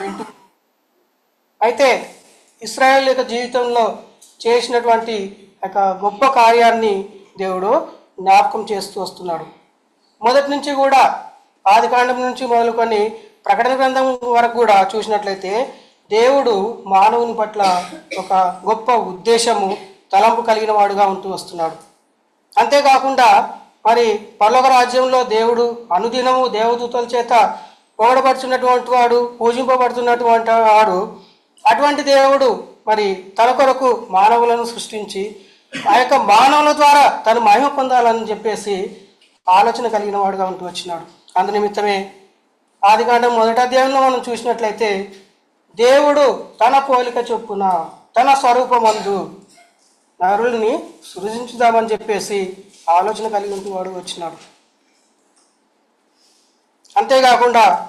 వింటూ అయితే ఇస్రాయేల్ యొక్క జీవితంలో చేసినటువంటి ఒక గొప్ప కార్యాన్ని దేవుడు జ్ఞాపకం చేస్తూ వస్తున్నాడు. మొదటి నుంచి కూడా ఆదికాండం నుంచి మొదలుకొని ప్రకటన గ్రంథం వరకు కూడా చూసినట్లయితే దేవుడు మానవుని పట్ల ఒక గొప్ప ఉద్దేశము తలంపు కలిగిన వాడుగా ఉంటూ వస్తున్నాడు. అంతేకాకుండా మరి పర్లోక రాజ్యంలో దేవుడు అనుదినము దేవదూతల చేత పొగడబడుతున్నటువంటి వాడు పూజింపబడుతున్నటువంటి వాడు అటువంటి దేవుడు మరి తన కొరకు మానవులను సృష్టించి ఆ యొక్క మానవుల ద్వారా తను మహిమ పొందాలని చెప్పేసి ఆలోచన కలిగిన వాడుగా ఉంటూ వచ్చినాడు. అందునిమిత్తమే ఆదికాండం మొదట అధ్యాయంలో మనం చూసినట్లయితే దేవుడు తన పోలిక చొప్పున తన స్వరూపమందు నరుల్ని సృజించుదామని చెప్పేసి ఆలోచన కలిగి ఉంటూ వాడు వచ్చినాడు. అంతేకాకుండా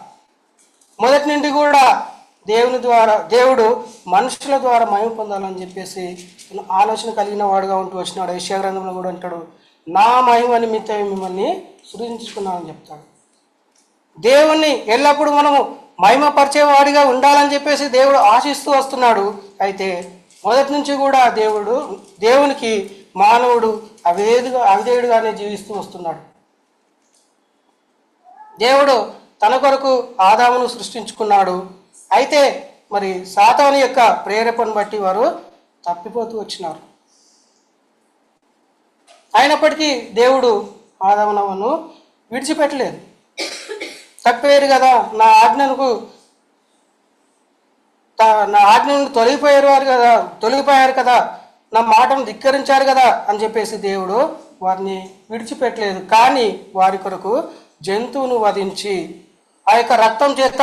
మొదటి నుండి కూడా దేవుని ద్వారా దేవుడు మనుషుల ద్వారా మయం పొందాలని చెప్పేసి ఆలోచన కలిగిన వాడుగా ఉంటూ వచ్చినాడు. యశ్యా కూడా అంటాడు నా మహిమ నిమిత్తం మిమ్మల్ని సృజించుకున్నానని చెప్తాడు. దేవుణ్ణి ఎల్లప్పుడూ మనము మహిమపరిచేవాడిగా ఉండాలని చెప్పేసి దేవుడు ఆశిస్తూ వస్తున్నాడు. అయితే మొదటి నుంచి కూడా దేవుడు దేవునికి మానవుడు అవేదుగా అవిధేయుడుగానే జీవిస్తూ వస్తున్నాడు. దేవుడు తన కొరకు ఆదామును సృష్టించుకున్నాడు. అయితే మరి సాతాను యొక్క ప్రేరేపణ బట్టి వారు తప్పిపోతూ వచ్చినారు. అయినప్పటికీ దేవుడు ఆదామునవను విడిచిపెట్టలేదు. తప్పిపోయారు కదా నా ఆజ్ఞకు త- నా ఆజ్ఞను తొలగిపోయారు వారు కదా తొలగిపోయారు కదా నా మాటను ధిక్కరించారు కదా అని చెప్పేసి దేవుడు వారిని విడిచిపెట్టలేదు. కానీ వారి కొరకు జంతువును వధించి ఆ యొక్క రక్తం చేత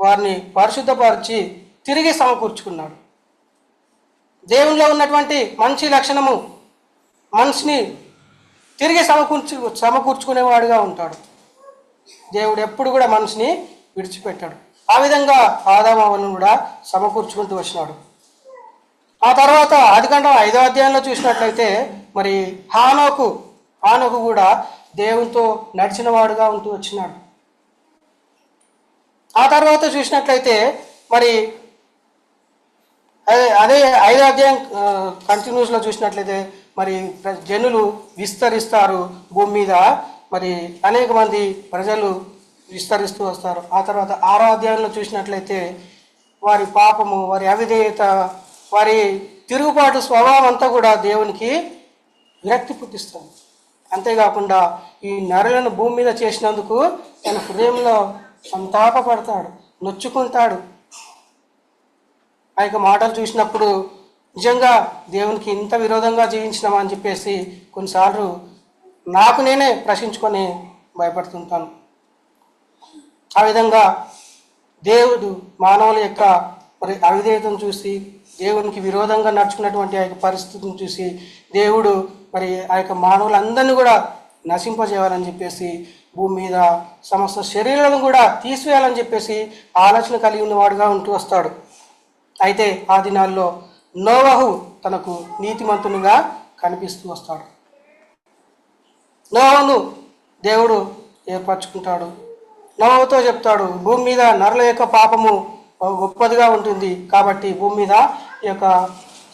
వారిని పరిశుద్ధపరిచి తిరిగి సమకూర్చుకున్నాడు. దేవునిలో ఉన్నటువంటి మంచి లక్షణము మనిషిని తిరిగి సమకూర్చు సమకూర్చుకునేవాడుగా ఉంటాడు. దేవుడు ఎప్పుడు కూడా మనిషిని విడిచిపెట్టాడు. ఆ విధంగా ఆదామవను కూడా సమకూర్చుకుంటూ వచ్చినాడు. ఆ తర్వాత ఆదికాండం ఐదో అధ్యాయంలో చూసినట్లయితే మరి హానోకు హానోకు కూడా దేవునితో నడిచిన వాడుగా ఉంటూ వచ్చినాడు. ఆ తర్వాత చూసినట్లయితే మరి అదే అదే ఐదో అధ్యాయం కంటిన్యూస్లో చూసినట్లయితే మరి ప్ర- జనులు విస్తరిస్తారు భూమి మీద. మరి అనేక మంది ప్రజలు విస్తరిస్తూ వస్తారు. ఆ తర్వాత ఆరో అధ్యాయంలో చూసినట్లయితే వారి పాపము వారి అవిధేయత వారి తిరుగుబాటు స్వభావం అంతా కూడా దేవునికి విరక్తి పుట్టిస్తుంది. అంతేకాకుండా ఈ నరులను భూమి మీద చేసినందుకు తన హృదయంలో సంతాపపడతాడు నొచ్చుకుంటాడు. ఆ యొక్క మాటలు చూసినప్పుడు నిజంగా దేవునికి ఇంత విరోధంగా జీవించినామా అని చెప్పేసి కొన్నిసార్లు నాకు నేనే ప్రశ్నించుకొని భయపడుతుంటాను. ఆ విధంగా దేవుడు మానవుల యొక్క మరి అవిధేయతను చూసి దేవునికి విరోధంగా నడుచుకున్నటువంటి ఆ యొక్క పరిస్థితిని చూసి దేవుడు మరి ఆ యొక్క మానవులందరినీ కూడా నశింపజేయాలని చెప్పేసి భూమి మీద సమస్త శరీరాలను కూడా తీసివేయాలని చెప్పేసి ఆలోచన కలిగి ఉన్నవాడుగా ఉంటూ వస్తాడు. అయితే ఆ దినాల్లో నోవహు తనకు నీతిమంతునిగా కనిపిస్తూ వస్తాడు. నోవను దేవుడు ఏర్పరచుకుంటాడు. నోవతో చెప్తాడు భూమి మీద నరుల యొక్క పాపము గొప్పదిగా ఉంటుంది. కాబట్టి భూమి మీద ఈ యొక్క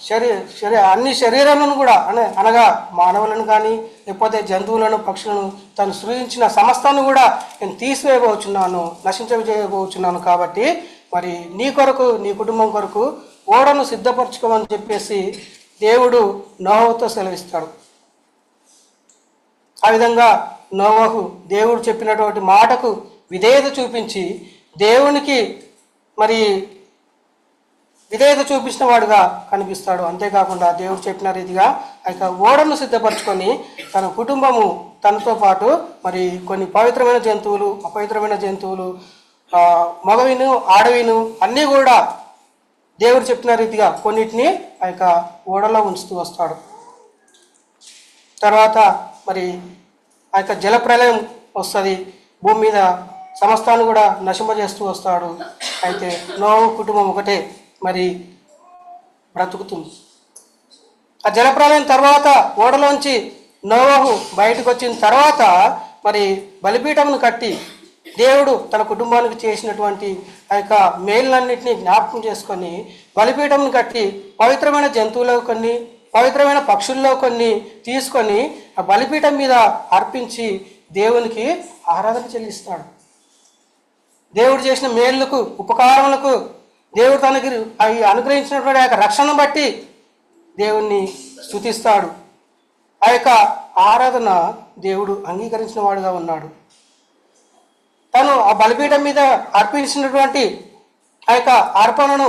శరీ శరీ అన్ని శరీరాలను కూడా అనే అనగా మానవులను కానీ లేకపోతే జంతువులను పక్షులను తను సృజించిన సమస్తాన్ని కూడా నేను తీసివేయబోచున్నాను నశించజేయబోచున్నాను కాబట్టి మరి నీ కొరకు నీ కుటుంబం కొరకు ఓడను సిద్ధపరచుకోమని చెప్పేసి దేవుడు నోహతో సెలవిస్తాడు. ఆ విధంగా నోవహు దేవుడు చెప్పినటువంటి మాటకు విధేయత చూపించి దేవునికి మరి విధేయత చూపించిన వాడుగా కనిపిస్తాడు. అంతేకాకుండా దేవుడు చెప్పిన రీతిగా ఆ యొక్క ఓడను సిద్ధపరచుకొని తన కుటుంబము తనతో పాటు మరి కొన్ని పవిత్రమైన జంతువులు అపవిత్రమైన జంతువులు మగవిను ఆడవిను అన్నీ కూడా దేవుడు చెప్పిన రీతిగా కొన్నిటిని ఆ యొక్క ఓడలో ఉంచుతూ వస్తాడు. తర్వాత మరి ఆ యొక్క జలప్రలయం వస్తుంది. భూమి మీద సమస్తాన్ని కూడా నశింపజేస్తూ వస్తాడు. అయితే నోవు కుటుంబం ఒకటే. మరి బ్రతుకుతుంది. ఆ జలప్రలయం తర్వాత ఓడలోంచి నోవహు బయటకు వచ్చిన తర్వాత మరి బలిపీఠమును కట్టి దేవుడు తన కుటుంబానికి చేసినటువంటి ఆ యొక్క మేలులన్నింటినీ జ్ఞాపకం చేసుకొని బలిపీఠంను కట్టి పవిత్రమైన జంతువులో కొన్ని పవిత్రమైన పక్షుల్లో కొన్ని తీసుకొని ఆ బలిపీఠం మీద అర్పించి దేవునికి ఆరాధన చెల్లిస్తాడు. దేవుడు చేసిన మేలులకు ఉపకారములకు దేవుడు తనకి అవి అనుగ్రహించినటువంటి ఆ యొక్క రక్షణను బట్టి దేవుణ్ణి స్థుతిస్తాడు ఆ యొక్క ఆరాధన దేవుడు అంగీకరించిన వాడుగా ఉన్నాడు. తను ఆ బలిపీఠం మీద అర్పించినటువంటి ఆ యొక్క అర్పణను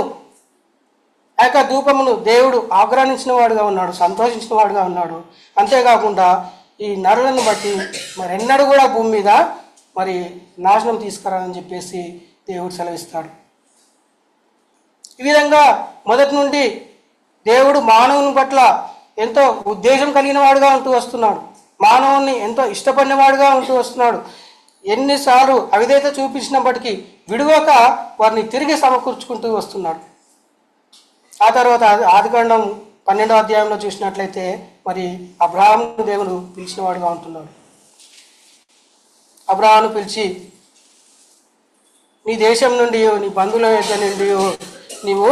ఆ యొక్క ధూపమును దేవుడు ఆగ్రహించిన వాడుగా ఉన్నాడు సంతోషించిన వాడుగా ఉన్నాడు. అంతేకాకుండా ఈ నరులను బట్టి మరి ఎన్నడూ కూడా భూమి మీద మరి నాశనం తీసుకురాలని చెప్పేసి దేవుడు సెలవిస్తాడు. ఈ విధంగా మొదటి నుండి దేవుడు మానవుని పట్ల ఎంతో ఉద్దేశం కలిగిన వాడుగా ఉంటూ వస్తున్నాడు. మానవుని ఎంతో ఇష్టపడినవాడుగా ఉంటూ వస్తున్నాడు. ఎన్నిసార్లు అవిధేత చూపించినప్పటికీ విడువక వారిని తిరిగి సమకూర్చుకుంటూ వస్తున్నాడు. ఆ తర్వాత ఆదికాండం పన్నెండో అధ్యాయంలో చూసినట్లయితే మరి అబ్రహాం దేవుడు పిలిచినవాడుగా ఉంటున్నాడు. అబ్రాహ్ను పిలిచి నీ దేశం నుండి నీ బంధువుల యొక్క నుండి నీవు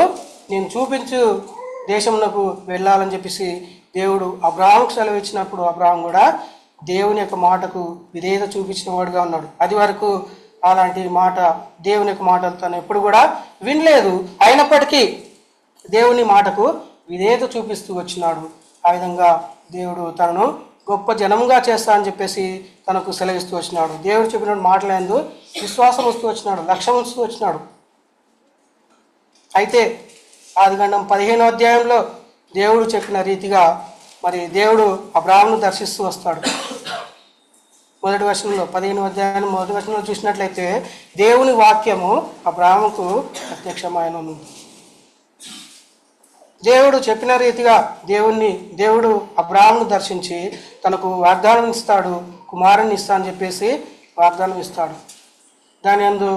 నేను చూపించు దేశమునకు వెళ్ళాలని చెప్పేసి దేవుడు అబ్రాహంకు సెలవు ఇచ్చినప్పుడు అబ్రాహం కూడా దేవుని యొక్క మాటకు విధేయత చూపించిన వాడుగా ఉన్నాడు. అది వరకు అలాంటి మాట దేవుని యొక్క మాటలు తను ఎప్పుడు కూడా వినలేదు. అయినప్పటికీ దేవుని మాటకు విధేయత చూపిస్తూ వచ్చినాడు. ఆ విధంగా దేవుడు తనను గొప్ప జనముగా చేస్తా అని చెప్పేసి తనకు సెలవిస్తూ వచ్చినాడు. దేవుడు చెప్పిన మాటలందు విశ్వాసం వస్తూ వచ్చినాడు లక్ష్యం వస్తూ వచ్చినాడు. అయితే ఆదిగండం పదిహేనో అధ్యాయంలో దేవుడు చెప్పిన రీతిగా మరి దేవుడు అబ్రాహ్మను దర్శిస్తూ వస్తాడు. మొదటి వర్షంలో పదిహేను అధ్యాయం మొదటి వర్షంలో చూసినట్లయితే దేవుని వాక్యము అబ్రాహ్మకు ప్రత్యక్షమైన దేవుడు చెప్పిన రీతిగా దేవుణ్ణి దేవుడు అబ్రాహ్మను దర్శించి తనకు వాగ్దానం ఇస్తాడు కుమారుని ఇస్తా అని చెప్పేసి వాగ్దానం ఇస్తాడు దాని అందు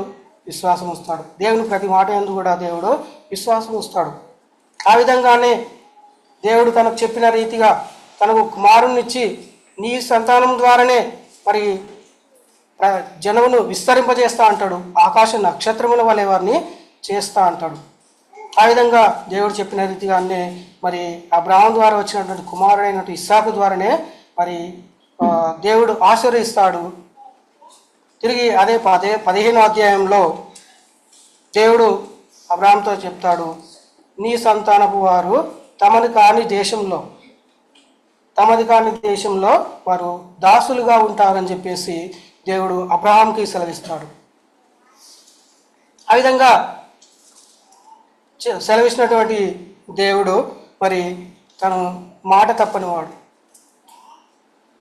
విశ్వాసం వస్తాడు. దేవుని ప్రతి మాట ఎందుకు కూడా దేవుడు విశ్వాసం వస్తాడు. ఆ విధంగానే దేవుడు తనకు చెప్పిన రీతిగా తనకు కుమారునిచ్చి నీ సంతానం ద్వారానే మరి జనమును విస్తరింపజేస్తా అంటాడు. ఆకాశ నక్షత్రముల వలె వారిని చేస్తా అంటాడు. ఆ విధంగా దేవుడు చెప్పిన రీతిగానే మరి అబ్రాహం ద్వారా వచ్చినటువంటి కుమారుడైనటువంటి ఇస్సాకు ద్వారానే మరి దేవుడు ఆశీర్వదిస్తాడు. తిరిగి అదే పదే పదిహేనో అధ్యాయంలో దేవుడు అబ్రాహంతో చెప్తాడు నీ సంతానపు వారు తమది కాని దేశంలో తమది కాని దేశంలో వారు దాసులుగా ఉంటారని చెప్పేసి దేవుడు అబ్రహాంకి సెలవిస్తాడు. ఆ విధంగా సెలవిచ్చినటువంటి దేవుడు మరి తను మాట తప్పనివాడు.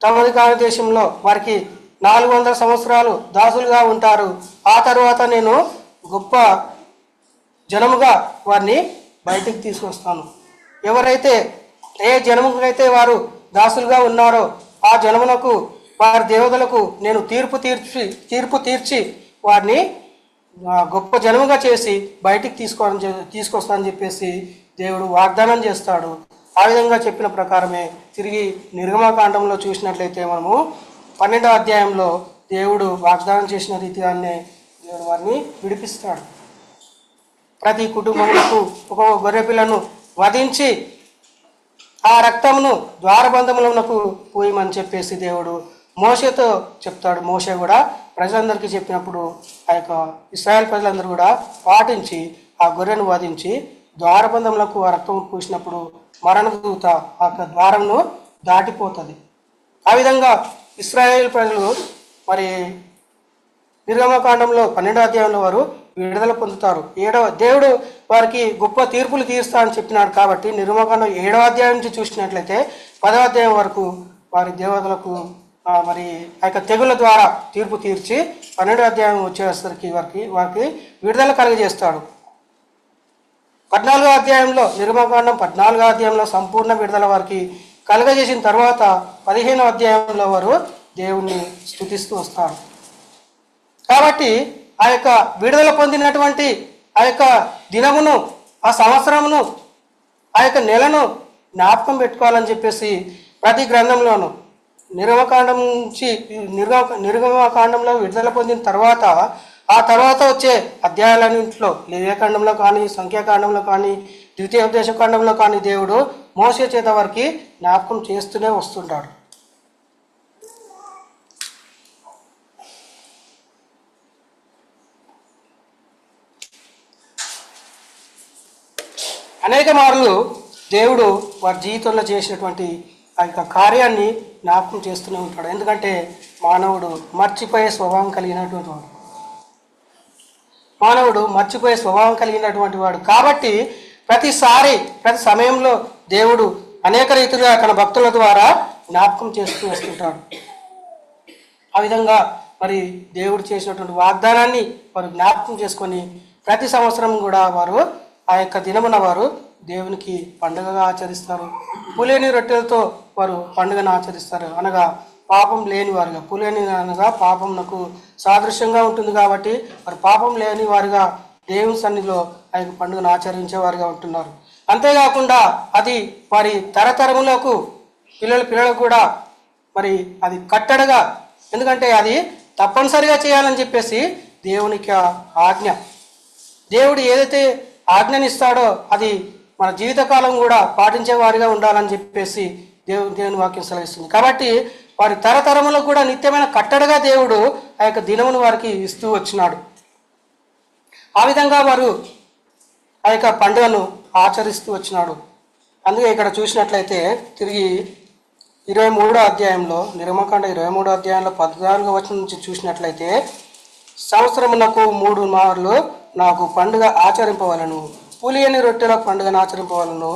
తమది కాని దేశంలో వారికి నాలుగు వందల సంవత్సరాలు దాసులుగా ఉంటారు. ఆ తర్వాత నేను గొప్ప జనముగా వారిని బయటికి తీసుకొస్తాను. ఎవరైతే ఏ జనముకైతే వారు దాసులుగా ఉన్నారో ఆ జనమునకు వారి దేవతలకు నేను తీర్పు తీర్చి తీర్పు తీర్చి వారిని గొప్ప జనముగా చేసి బయటికి తీసుకోవడం తీసుకొస్తానని చెప్పేసి దేవుడు వాగ్దానం చేస్తాడు. ఆ విధంగా చెప్పిన ప్రకారమే తిరిగి నిర్గమకాండంలో చూసినట్లయితే మనము పన్నెండవ అధ్యాయంలో దేవుడు వాగ్దానం చేసిన రీతిగానే దేవుడు వారిని విడిపిస్తాడు. ప్రతి కుటుంబములకు ఒక గొర్రె పిల్లను వధించి ఆ రక్తమును ద్వారబంధములకు పోయమని చెప్పేసి దేవుడు మోషతో చెప్తాడు. మోస కూడా ప్రజలందరికీ చెప్పినప్పుడు ఆ యొక్క ఇస్రాయల్ ప్రజలందరూ కూడా పాటించి ఆ గొర్రెను వధించి ద్వారబంధములకు ఆ రక్తం పూసినప్పుడు మరణదూత ఆ యొక్క ద్వారంను దాటిపోతుంది. ఆ విధంగా ఇస్రాయేల్ ప్రజలు మరి నిర్గమకాండంలో పన్నెండో అధ్యాయంలో వారు విడుదల పొందుతారు. ఏడవ దేవుడు వారికి గొప్ప తీర్పులు తీరుస్తా అని చెప్పినాడు కాబట్టి నిర్గమకాండం ఏడవ అధ్యాయం నుంచి చూసినట్లయితే పదవ అధ్యాయం వరకు వారి దేవతలకు మరి ఆ యొక్క తెగుల ద్వారా తీర్పు తీర్చి పన్నెండో అధ్యాయం వచ్చేసరికి వారికి వారికి విడుదల కలుగజేస్తాడు. పద్నాలుగో అధ్యాయంలో నిర్మకాండం పద్నాలుగో అధ్యాయంలో సంపూర్ణ విడుదల వారికి కలుగజేసిన తర్వాత పదిహేనో అధ్యాయంలో వారు దేవుణ్ణి స్థుతిస్తూ వస్తారు. కాబట్టి ఆ యొక్క విడుదల పొందినటువంటి ఆ యొక్క దినమును ఆ సంవత్సరమును ఆ యొక్క నెలను జ్ఞాపకం పెట్టుకోవాలని చెప్పేసి ప్రతి గ్రంథంలోనూ నిర్గమకాండం నుంచి నిర్గమ నిర్గమకాండంలో విడుదల పొందిన తర్వాత ఆ తర్వాత వచ్చే అధ్యాయాలన్నింటిలో లేవ్యకాండంలో కానీ సంఖ్యాకాండంలో కానీ ద్వితీయోపదేశ కాండంలో కానీ దేవుడు మోసే చేత వారికి జ్ఞాపకం చేస్తూనే వస్తుంటాడు. అనేక మార్లు దేవుడు వారి జీవితంలో చేసినటువంటి ఆ యొక్క కార్యాన్ని జ్ఞాపకం చేస్తూనే ఉంటాడు. ఎందుకంటే మానవుడు మర్చిపోయే స్వభావం కలిగినటువంటి వాడు. మానవుడు మర్చిపోయే స్వభావం కలిగినటువంటి వాడు. కాబట్టి ప్రతిసారి ప్రతి సమయంలో దేవుడు అనేక రీతిగా తన భక్తుల ద్వారా జ్ఞాపకం చేస్తూ వస్తుంటాడు. ఆ విధంగా మరి దేవుడు చేసినటువంటి వాగ్దానాన్ని వారు జ్ఞాపకం చేసుకొని ప్రతి సంవత్సరం కూడా వారు ఆ యొక్క దినమున వారు దేవునికి పండుగగా ఆచరిస్తారు. పులేని రొట్టెలతో వారు పండుగను ఆచరిస్తారు. అనగా పాపం లేని వారుగా పులేని అనగా పాపంనకు సాదృశ్యంగా ఉంటుంది కాబట్టి వారు పాపం లేని వారుగా దేవుని సన్నిధిలో ఆ యొక్క పండుగను ఆచరించేవారుగా ఉంటున్నారు. అంతేకాకుండా అది వారి తరతరములకు పిల్లల పిల్లలకు కూడా మరి అది కట్టడగా ఎందుకంటే అది తప్పనిసరిగా చేయాలని చెప్పేసి దేవునికి ఆజ్ఞ. దేవుడు ఏదైతే ఆజ్ఞనిస్తాడో అది మన జీవితకాలం కూడా పాటించేవారిగా ఉండాలని చెప్పేసి దేవుని దేవుని వాక్యం సెలవిస్తుంది. కాబట్టి వారి తరతరములకు కూడా నిత్యమైన కట్టడగా దేవుడు ఆ యొక్క దినమును వారికి ఇస్తూ వచ్చినాడు. ఆ విధంగా వారు ఆ యొక్క పండుగను ఆచరిస్తూ వచ్చినాడు. అందుకే ఇక్కడ చూసినట్లయితే తిరిగి ఇరవై మూడో అధ్యాయంలో నిర్మకాండ ఇరవై మూడో అధ్యాయంలో పద్నాలుగో వచనం నుంచి చూసినట్లయితే సంవత్సరమునకు మూడు మార్లు నాకు పండుగ ఆచరింపవలను పులియని రొట్టెల పండుగను ఆచరింపవలను.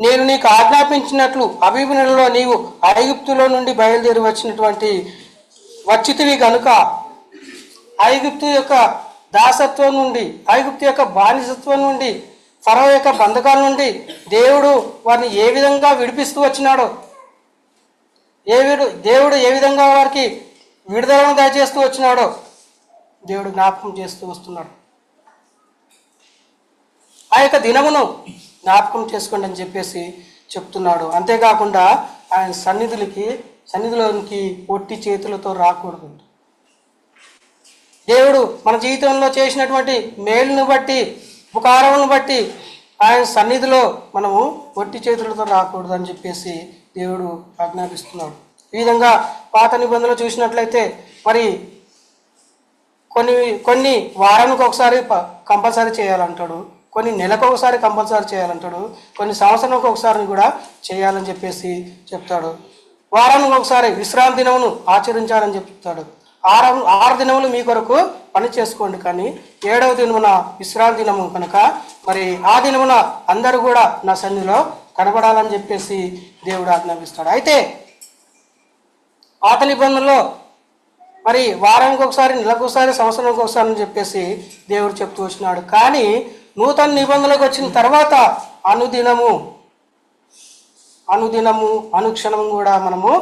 నేను నీకు ఆజ్ఞాపించినట్లు అభిమనులలో నీవు ఐగుప్తులో నుండి బయలుదేరి వచ్చినటువంటి వచ్చితివి కనుక ఐగుప్తు యొక్క దాసత్వం నుండి ఐగుప్తు యొక్క బానిసత్వం నుండి ఫరో యొక్క బంధకాల నుండి దేవుడు వారిని ఏ విధంగా విడిపిస్తూ వచ్చినాడో ఏ విడు దేవుడు ఏ విధంగా వారికి విడుదలను దయచేస్తూ వచ్చినాడో దేవుడు జ్ఞాపకం చేస్తూ వస్తున్నాడు. ఆ యొక్క దినమును జ్ఞాపకం చేసుకోండి అని చెప్పేసి చెప్తున్నాడు. అంతేకాకుండా ఆయన సన్నిధులకి సన్నిధిలోనికి ఒట్టి చేతులతో రాకూడదు. దేవుడు మన జీవితంలో చేసినటువంటి మేలును బట్టి ఉపకారమును బట్టి ఆయన సన్నిధిలో మనము ఒట్టి చేతులతో రాకూడదు అని చెప్పేసి దేవుడు ఆజ్ఞాపిస్తున్నాడు. ఈ విధంగా పాత నిబంధనలు చూసినట్లయితే మరి కొన్ని కొన్ని వారానికి ఒకసారి ప- కంపల్సరీ చేయాలంటాడు. కొన్ని నెలకు ఒకసారి కంపల్సరీ చేయాలంటాడు. కొన్ని సంవత్సరానికి ఒకసారి కూడా చేయాలని చెప్పేసి చెప్తాడు. వారానికి ఒకసారి విశ్రాంతి దినమును ఆచరించాలని చెప్తాడు. ఆరు ఆరు దినములు మీ కొరకు పని చేసుకోండి. కానీ ఏడవ దినమున విశ్రాంతి దినము కనుక మరి ఆ దినమున అందరూ కూడా నా సన్నిధిలో కనబడాలని చెప్పేసి దేవుడు ఆజ్ఞాపిస్తాడు. అయితే పాత నిబంధనలో మరి వారానికి ఒకసారి నెలకు ఒకసారి సంవత్సరానికి ఒకసారి అని చెప్పేసి దేవుడు చెప్తూ వచ్చినాడు. కానీ నూతన నిబంధనలకు వచ్చిన తర్వాత అనుదినము అనుదినము అనుక్షణము కూడా మనము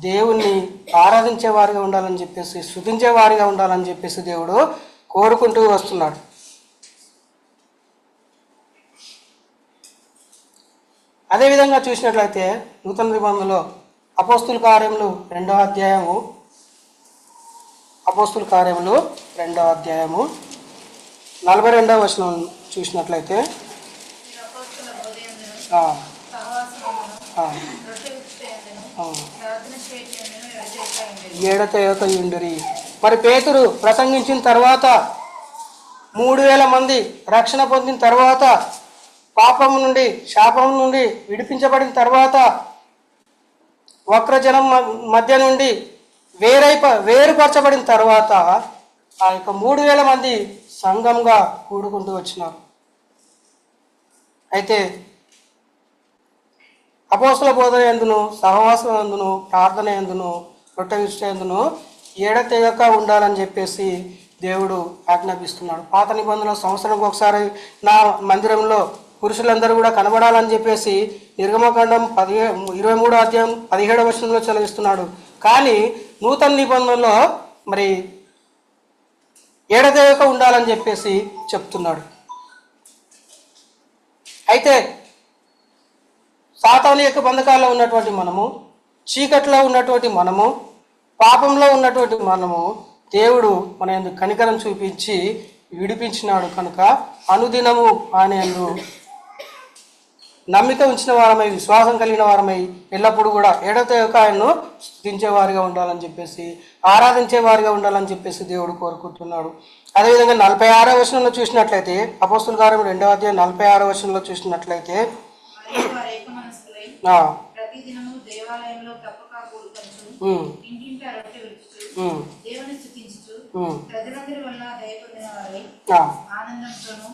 దేవుణ్ణి ఆరాధించే వారిగా ఉండాలని చెప్పేసి స్థుతించే వారిగా ఉండాలని చెప్పేసి దేవుడు కోరుకుంటూ వస్తున్నాడు. అదేవిధంగా చూసినట్లయితే నూతన నిబంధనలో అపోస్తుల కార్యములు రెండో అధ్యాయము అపోస్తుల కార్యములు రెండో అధ్యాయము నలభై రెండవ వచనం చూసినట్లయితే అపోస్తుల ఉదయమును, ఆ, సహవాసమును, ఆ, రొట్టె విరుచుటయందును, ఆ. ప్రార్థన చేయటయందును ఎడతెగక మరి పేతురు ప్రసంగించిన తర్వాత మూడు వేల మంది రక్షణ పొందిన తర్వాత పాపం నుండి శాపం నుండి విడిపించబడిన తర్వాత వక్రజనం మ- మధ్య నుండి వేరైప వేరుపరచబడిన తర్వాత ఆ యొక్క మూడు వేల మంది సంఘంగా కూడుకుంటూ వచ్చినారు. అయితే అపోసల బోధన ఎందును సహవాసం ఎందును ప్రార్థన ఎందును రొట్టె ఎందును ఏడతెగక ఉండాలని చెప్పేసి దేవుడు ఆజ్ఞాపిస్తున్నాడు. పాత నిబంధనలు సంవత్సరానికి ఒకసారి నా మందిరంలో పురుషులందరూ కూడా కనబడాలని చెప్పేసి నిర్గమకాండం పదిహే ఇరవై మూడో అధ్యాయం పదిహేడవ వచనంలో చదివిస్తున్నాడు కానీ నూతన నిబంధనలో మరి ఏడతెగక ఉండాలని చెప్పేసి చెప్తున్నాడు. అయితే సాతాను యొక్క బంధకాల్లో ఉన్నటువంటి మనము చీకట్లో ఉన్నటువంటి మనము పాపంలో ఉన్నటువంటి మనము దేవుడు మన ఎందుకు కనికరం చూపించి విడిపించినాడు కనుక అనుదినము ఆయన యందు నమ్మిక ఉంచిన వారమై విశ్వాసం కలిగిన వారమై ఎల్లప్పుడూ కూడా ఎడతెగక ఆయన్ను స్థుతించే వారిగా ఉండాలని చెప్పేసి ఆరాధించే వారిగా ఉండాలని చెప్పేసి దేవుడు కోరుకుంటున్నాడు. అదేవిధంగా నలభై ఆరో వచనంలో చూసినట్లయితే అపోస్తుల గారం రెండవ అధ్యాయం నలభై ఆరో వచనంలో చూసినట్లయితే ఇంటింట దేవుని ప్రజలందరి వల్ల వారై ఆనందంతోనూ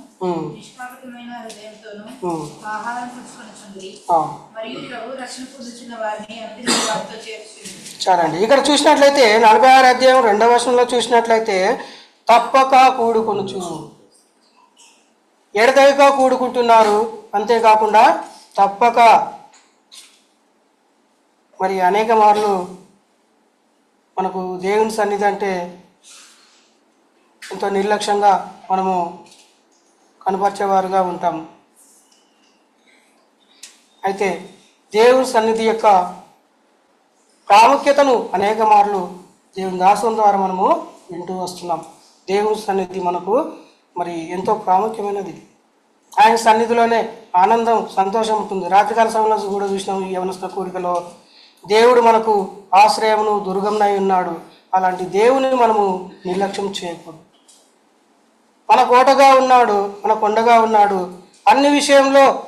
నిష్పాపకమైన హృదయంతోనూ ఆహారం. మరియు ప్రభు రక్షణ పొందుచున్న వారిని వారితో చేర్చుంది చాలండి. ఇక్కడ చూసినట్లయితే నలభై ఆరు అధ్యాయం రెండవ వర్షంలో చూసినట్లయితే తప్పక కూడుకొనుచు. ఎడతెగక కూడుకుంటున్నారు. అంతేకాకుండా తప్పక మరి అనేక మార్లు మనకు దేవుని సన్నిధి అంటే ఎంతో నిర్లక్ష్యంగా మనము కనపరిచేవారుగా ఉంటాము అయితే దేవుని సన్నిధి యొక్క ప్రాముఖ్యతను అనేక మార్లు దేవుని దాసం ద్వారా మనము వింటూ వస్తున్నాం. దేవుని సన్నిధి మనకు మరి ఎంతో ప్రాముఖ్యమైనది. ఆయన సన్నిధిలోనే ఆనందం సంతోషం ఉంటుంది. రాత్రికాల సమయంలో కూడా చూసినాం ఈ కోరికలో. దేవుడు మనకు ఆశ్రయమును దుర్గంనై ఉన్నాడు. అలాంటి దేవుని మనము నిర్లక్ష్యం చేయకూడదు. మన కోటగా ఉన్నాడు మన కొండగా ఉన్నాడు అన్ని విషయంలో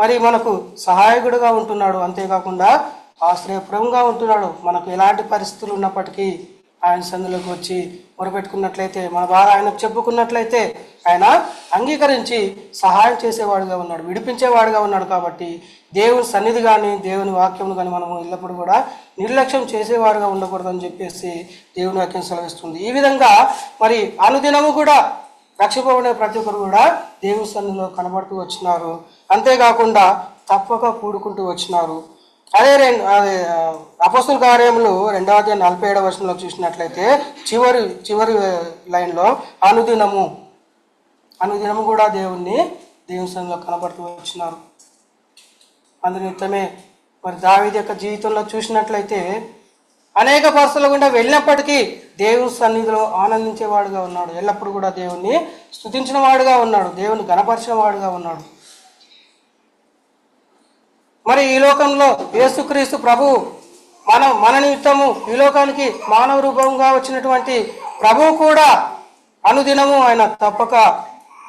మరి మనకు సహాయకుడుగా ఉంటున్నాడు. అంతేకాకుండా ఆశ్రయప్రదంగా ఉంటున్నాడు. మనకు ఎలాంటి పరిస్థితులు ఉన్నప్పటికీ ఆయన సందులోకి వచ్చి మొరపెట్టుకున్నట్లయితే మన బాధ ఆయనకు చెప్పుకున్నట్లయితే ఆయన అంగీకరించి సహాయం చేసేవాడుగా ఉన్నాడు విడిపించేవాడుగా ఉన్నాడు కాబట్టి దేవుని సన్నిధి కానీ దేవుని వాక్యం కానీ మనము ఎల్లప్పుడూ కూడా నిర్లక్ష్యం చేసేవారుగా ఉండకూడదని చెప్పేసి దేవుని వాక్యం సెలవిస్తుంది. ఈ విధంగా మరి అనుదినము కూడా రక్షింపబడే ప్రతి ఒక్కరు కూడా దేవుని సన్నిధిలో కనబడుతూ వచ్చినారు. అంతేకాకుండా తప్పక కూడుకుంటూ వచ్చినారు. అదే రెండు అదే అపస్తుల కార్యములు రెండవ అధ్యాయం నలభై ఏడవ వర్షంలో చూసినట్లయితే చివరి చివరి లైన్లో అనుదినము అనుదినము కూడా దేవుణ్ణి దేవుని సన్నిధిలో కనబడుతూ వచ్చినారు. అందునిమిత్తమే మరి దావిది యొక్క జీవితంలో చూసినట్లయితే అనేక పరిస్థితుల గుండా వెళ్ళినప్పటికీ దేవుని సన్నిధిలో ఆనందించేవాడుగా ఉన్నాడు. ఎల్లప్పుడూ కూడా దేవుణ్ణి స్థుతించిన వాడుగా ఉన్నాడు. దేవుని గణపరిచిన వాడుగా ఉన్నాడు. మరి ఈ లోకంలో యేసుక్రీస్తు ప్రభు మన మన నిమిత్తము ఈ లోకానికి మానవ రూపంగా వచ్చినటువంటి ప్రభు కూడా అనుదినము ఆయన తప్పక.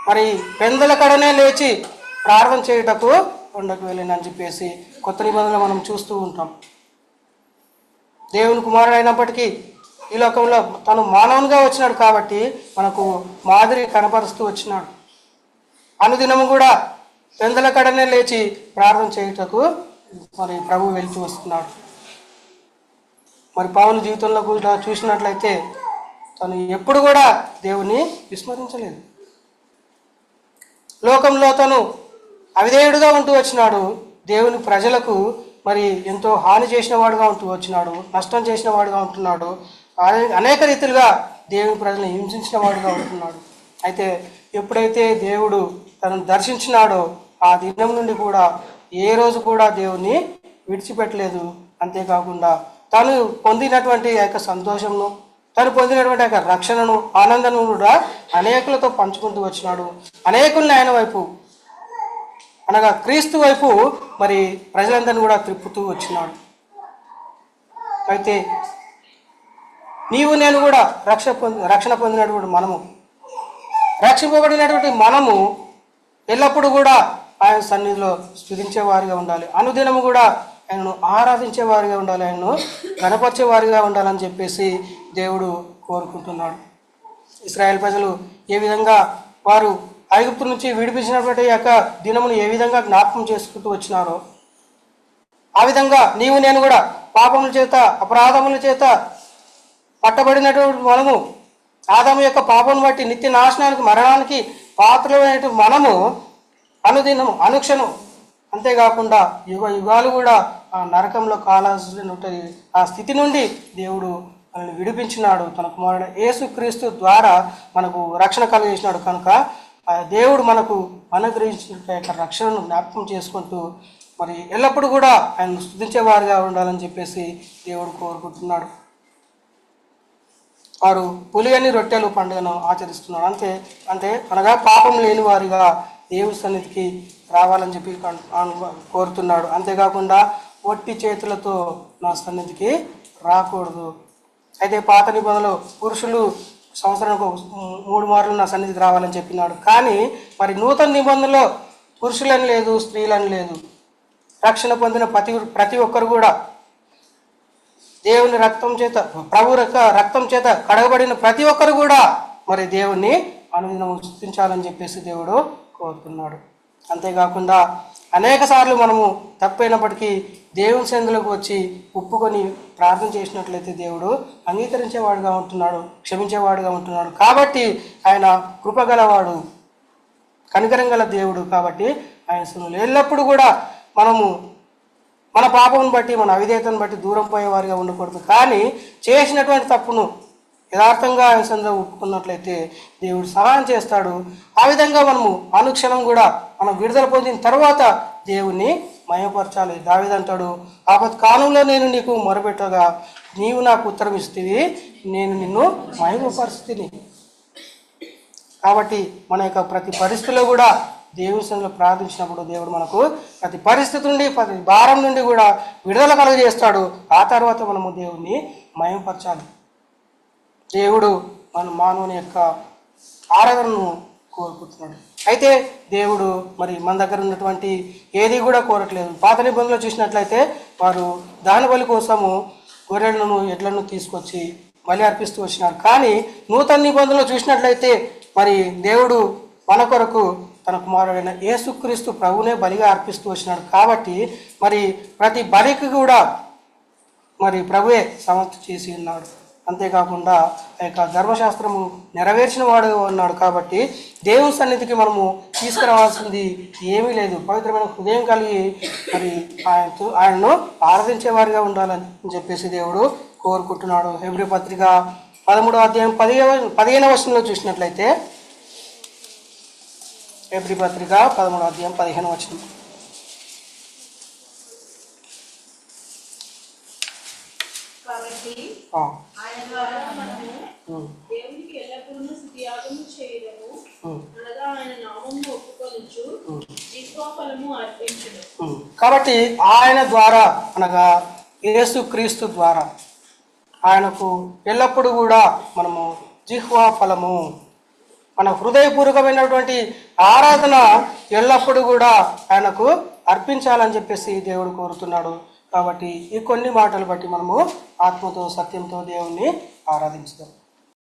మరి పెందల కడనే లేచి ప్రార్థన చేయుటకు కొండకు వెళ్ళిన అని చెప్పేసి కొత్త నిబంధనలు మనం చూస్తూ ఉంటాం. దేవుని కుమారుడు అయినప్పటికీ ఈ లోకంలో తను మానవునిగా వచ్చినాడు కాబట్టి మనకు మాదిరి కనపరుస్తూ వచ్చినాడు. అనుదినము కూడా పెందల కడనే లేచి ప్రార్థన చేయుటకు మరి ప్రభు వెళ్తూ వస్తున్నాడు. మరి పావుల జీవితంలో కూడా చూసినట్లయితే తను ఎప్పుడు కూడా దేవుని విస్మరించలేదు. లోకంలో తను అవిధేయుడుగా ఉంటూ వచ్చినాడు. దేవుని ప్రజలకు మరి ఎంతో హాని చేసిన వాడుగా ఉంటూ వచ్చినాడు. నష్టం చేసిన వాడుగా ఉంటున్నాడు అనేక రీతిలుగా దేవుని ప్రజలను హింసించిన వాడుగా ఉంటున్నాడు. అయితే ఎప్పుడైతే దేవుడు తనను దర్శించినాడో ఆ దినం నుండి కూడా ఏ రోజు కూడా దేవుని విడిచిపెట్టలేదు. అంతేకాకుండా తను పొందినటువంటి ఆ యొక్క సంతోషంను తను పొందినటువంటి ఆ యొక్క రక్షణను ఆనందను కూడా అనేకులతో పంచుకుంటూ వచ్చినాడు. అనేకుల్ని ఆయన వైపు అనగా క్రీస్తు వైపు మరి ప్రజలందరినీ కూడా త్రిప్పుతూ వచ్చినాడు. అయితే నీవు నేను కూడా రక్ష పొంది రక్షణ పొందినటువంటి మనము. రక్షింపబడినటువంటి మనము ఎల్లప్పుడూ కూడా ఆయన సన్నిధిలో స్థుతించేవారిగా ఉండాలి. అనుదినము కూడా ఆయనను ఆరాధించే వారిగా ఉండాలి. ఆయనను గణపరిచే వారిగా ఉండాలని చెప్పేసి దేవుడు కోరుకుంటున్నాడు. ఇస్రాయేల్ ప్రజలు ఏ విధంగా వారు ఐగుప్తు నుంచి విడిపించినటువంటి యొక్క దినమును ఏ విధంగా జ్ఞాపకం చేసుకుంటూ వచ్చినారో ఆ విధంగా నీవు నేను కూడా పాపముల చేత అపరాధముల చేత పట్టబడినటువంటి మనము ఆదాము యొక్క పాపం బట్టి నిత్య నాశనానికి మరణానికి పాత్రమైనటువంటి మనము అనుదినము అనుక్షణం అంతేకాకుండా యుగ యుగాలు కూడా ఆ నరకంలో కాలాల్సిన ఉంటుంది. ఆ స్థితి నుండి దేవుడు మనల్ని విడిపించినాడు. తన కుమారుడు యేసుక్రీస్తు ద్వారా మనకు రక్షణ కలిగించినాడు. కనుక ఆ దేవుడు మనకు అనుగ్రహించిన యొక్క రక్షణను జ్ఞాపకం చేసుకుంటూ మరి ఎల్లప్పుడూ కూడా ఆయన స్థుతించేవారుగా ఉండాలని చెప్పేసి దేవుడు కోరుకుంటున్నాడు. వారు పులియని రొట్టెలు పండుగను ఆచరిస్తున్నారు. అంతే అంటే అనగా పాపం లేని వారిగా దేవుని సన్నిధికి రావాలని చెప్పి కోరుతున్నాడు. అంతేకాకుండా ఒట్టి చేతులతో నా సన్నిధికి రాకూడదు. అయితే పాత నిబంధనలు పురుషులు సంవత్సరానికి మూడు మార్లు నా సన్నిధికి రావాలని చెప్పినాడు. కానీ మరి నూతన నిబంధనలో పురుషులని లేదు స్త్రీలని లేదు. రక్షణ పొందిన ప్రతి ప్రతి ఒక్కరు కూడా దేవుని రక్తం చేత ప్రభు రక్తం చేత కడగబడిన ప్రతి ఒక్కరు కూడా మరి దేవుణ్ణి అనుదినం స్థుతించాలని చెప్పేసి దేవుడు కోరుతున్నాడు. అంతేకాకుండా అనేక సార్లు మనము తప్పైనప్పటికీ దేవుని సందులోకి వచ్చి ఒప్పుకొని ప్రార్థన చేసినట్లయితే దేవుడు అంగీకరించేవాడుగా ఉంటున్నాడు క్షమించేవాడుగా ఉంటున్నాడు. కాబట్టి ఆయన కృపగలవాడు కనికరం గల దేవుడు కాబట్టి ఆయన సునులు ఎల్లప్పుడూ కూడా మనము మన పాపం బట్టి మన అవిధేతను బట్టి దూరం పోయేవారిగా ఉండకూడదు. కానీ చేసినటువంటి తప్పును యథార్థంగా ఆయన సన్నిధిలో ఒప్పుకున్నట్లయితే దేవుడు సహాయం చేస్తాడు. ఆ విధంగా మనము అనుక్షణం కూడా మనం విడుదల పొందిన తర్వాత దేవుణ్ణి మయపరచాలి. దావిదంటాడు ఆపత్ కాలంలో నేను నీకు మొరపెట్టగా నీవు నాకు ఉత్తరం ఇస్తేవి నేను నిన్ను మహిమపరుస్తుంది కాబట్టి మన యొక్క ప్రతి పరిస్థితిలో కూడా దేవుని ప్రార్థించినప్పుడు దేవుడు మనకు ప్రతి పరిస్థితి నుండి ప్రతి భారం నుండి కూడా విడుదల కలుగజేస్తాడు. ఆ తర్వాత మనము దేవుణ్ణి మయంపరచాలి. దేవుడు మన మానవుని యొక్క ఆరాధనను కోరుకుంటున్నాడు. అయితే దేవుడు మరి మన దగ్గర ఉన్నటువంటి ఏది కూడా కోరట్లేదు. పాత నిబంధనలు చూసినట్లయితే వారు దాని బలి కోసము గొర్రెలను ఎడ్లను తీసుకొచ్చి బలి అర్పిస్తూ వచ్చినారు. కానీ నూతన నిబంధనలు చూసినట్లయితే మరి దేవుడు మన కొరకు తన కుమారుడైన యేసుక్రీస్తు ప్రభునే బలిగా అర్పిస్తూ వచ్చినాడు. కాబట్టి మరి ప్రతి బలికి కూడా మరి ప్రభువే సమర్థ చేసి ఉన్నాడు. అంతేకాకుండా ఆ యొక్క ధర్మశాస్త్రము నెరవేర్చిన వాడు ఉన్నాడు కాబట్టి దేవుని సన్నిధికి మనము తీసుకురావాల్సింది ఏమీ లేదు. పవిత్రమైన హృదయం కలిగి మరి ఆయనతో ఆయనను ఆరాధించే వారిగా ఉండాలని చెప్పేసి దేవుడు కోరుకుంటున్నాడు. హెబ్రి పత్రిక పదమూడవ అధ్యాయం పదిహేవ పదిహేనవ వచనంలో చూసినట్లయితే హెబ్రి పత్రిక పదమూడవ అధ్యాయం పదిహేను వచనం. కాబట్టి ఆయన ద్వారా మనము ఉమ్, దేవునికి ఎల్లప్పుడూ స్థితియాగము చేయడము ఉమ్. అనగా ఆయన నామము ఒప్పుకొనుచు జీవాఫలము అర్పించడం ఉమ్. కాబట్టి ఆయన ద్వారా అనగా యేసు క్రీస్తు ద్వారా ఆయనకు ఎల్లప్పుడూ కూడా మనము జిహ్వా ఫలము మన హృదయపూర్వకమైనటువంటి ఆరాధన ఎల్లప్పుడూ కూడా ఆయనకు అర్పించాలని చెప్పేసి దేవుడు కోరుతున్నాడు కాబట్టి ఈ కొన్ని మాటలు బట్టి మనము ఆత్మతో సత్యంతో దేవుణ్ణి ఆరాధించుదాం.